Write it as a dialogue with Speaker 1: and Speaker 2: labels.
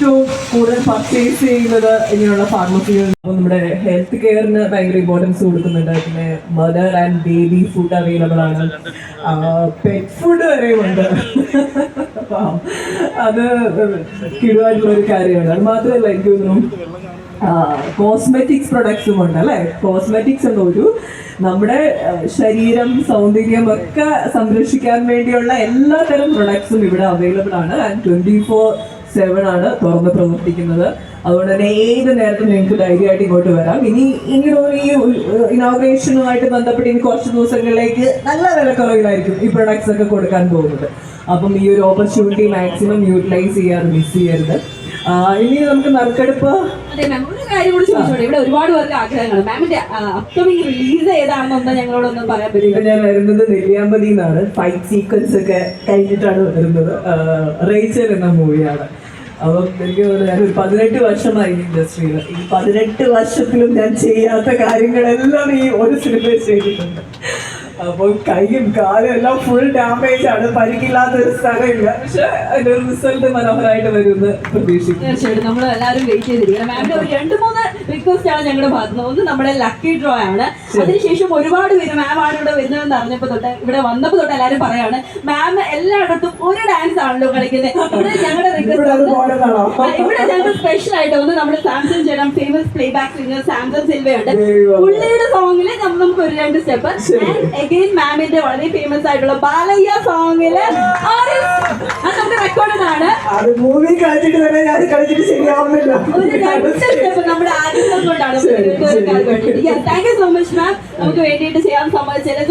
Speaker 1: ഏറ്റവും കൂടുതൽ പർച്ചേസ് ചെയ്യുന്നത് ഇങ്ങനെയുള്ള ഫാർമസികൾ അപ്പോൾ നമ്മുടെ ഹെൽത്ത് കെയറിന് ഭയങ്കര ഇമ്പോർട്ടൻസ് കൊടുക്കുന്നുണ്ട്. പിന്നെ mother and baby food available ആണ്. പെറ്റ് ഫുഡ് വരെ ഉണ്ട്. അപ്പം അത് കിടുവായിട്ടുള്ള ഒരു കാര്യമാണ്. അത് മാത്രമല്ല എനിക്ക് തോന്നുന്നു കോസ്മെറ്റിക്സ് പ്രൊഡക്ട്സും ഉണ്ട് അല്ലേ? കോസ്മെറ്റിക്സ് എന്നൊരു നമ്മുടെ ശരീരം സൗന്ദര്യം ഒക്കെ സംരക്ഷിക്കാൻ വേണ്ടിയുള്ള എല്ലാ തരം പ്രൊഡക്ട്സും ഇവിടെ അവൈലബിൾ ആണ്. ആൻഡ് ട്വന്റി ഫോർ സെവൻ ആണ് തുറന്ന് പ്രവർത്തിക്കുന്നത്. അതുകൊണ്ട് തന്നെ ഏത് നേരത്തും നിങ്ങൾക്ക് ധൈര്യമായിട്ട് ഇങ്ങോട്ട് വരാം. ഇനി ഇങ്ങനെ ഒരു ഈ ഇനോഗ്രേഷനുമായിട്ട് ബന്ധപ്പെട്ട് ഇനി കുറച്ച് ദിവസങ്ങളിലേക്ക് നല്ല വിലക്കുറവിലായിരിക്കും ഈ പ്രൊഡക്ട്സ് ഒക്കെ കൊടുക്കാൻ പോകുന്നത്. അപ്പം ഈ ഒരു ഓപ്പർച്യൂണിറ്റി മാക്സിമം യൂട്ടിലൈസ് ചെയ്യാറ് മിസ് ചെയ്യരുത്. ഇനി നമുക്ക് നറുക്കെടുപ്പ്
Speaker 2: അതെ മാം ഒരു കാര്യം കൂടി ചോദിച്ചോട്ടെ? ഇവിടെ ഒരുപാട് പേർക്ക് ആഗ്രഹങ്ങൾ മാമിന്റെ അപ്കമിങ് റിലീസ് ഏതാണെന്നൊന്ന് ഞങ്ങളോടൊന്ന് പറയാൻ പറ്റും
Speaker 1: ഇപ്പൊ ഞാൻ വരുന്നത് നെല്ലിയാമ്പതിന്നാണ്. ഫൈറ്റ് സീക്വൻസ് ഒക്കെ കഴിഞ്ഞിട്ടാണ് വരുന്നത്. റേച്ചൽ എന്ന മൂവിയാണ് അപ്പം എനിക്ക് തോന്നുന്നു പതിനെട്ട് വർഷമായി ഇൻഡസ്ട്രിയിൽ. ഈ പതിനെട്ട് വർഷത്തിലും ഞാൻ ചെയ്യാത്ത കാര്യങ്ങളെല്ലാം ഈ ഒരു സിനിമയിൽ ചെയ്തിട്ടുണ്ട്. അപ്പോൾ കൈയും കാലും എല്ലാം ഫുൾ ഡാമേജ് ആണ്. പരിക്കില്ലാത്ത ഒരു സ്ഥലമില്ല. പക്ഷെ അതിന്റെ റിസൾട്ട് മനോഹരമായിട്ട് വരുമെന്ന്
Speaker 2: എല്ലാവരും വെയിറ്റ് ചെയ്തിരിക്കണം ഒരു രണ്ട് മൂന്ന് റിക്വസ്റ്റ് ആണ് ഞങ്ങളുടെ ഭാഗത്ത് നിന്ന്. ഒന്ന് നമ്മുടെ ലക്കി ഡ്രോ ആണ്. അതിനുശേഷം ഒരുപാട് പേര് മാം ആണ് ഇവിടെ വരുന്നതെന്ന് അറിഞ്ഞപ്പോൾ തൊട്ട് ഇവിടെ വന്നപ്പോൾ തൊട്ട് എല്ലാവരും പറയാണ് മാം എല്ലായിടത്തും ഒരു ഡാൻസ് ആണല്ലോ കളിക്കുന്നത്. ഇവിടെ ഞങ്ങളുടെ റിക്വസ്റ്റ് ഇവിടെ ഞങ്ങൾ സ്പെഷ്യൽ ആയിട്ട് ഒന്ന് നമ്മുടെ സാംസങ് ചേട്ടൻ famous playback singer Samsung സിൽവയുണ്ട്. പുള്ളിയുടെ സോങ്ങിൽ നമുക്ക് ഒരു രണ്ട് സ്റ്റെപ്പ് അഗൈൻ മാമിന്റെ വളരെ ഫേമസ് ആയിട്ടുള്ള ബാലയ്യ സോങ്ങിൽ നമുക്ക് റെക്കോർഡഡ് ആണ്
Speaker 1: അത് മൂവി കളിച്ചിട്ട് തന്നെ ഞാൻ കളിച്ചിട്ട് ശരിയാവുന്നില്ല.
Speaker 2: Thank you so much ma'am നമുക്ക് വേണ്ടിയിട്ട് ചെയ്യാൻ സമ്മതിച്ചത്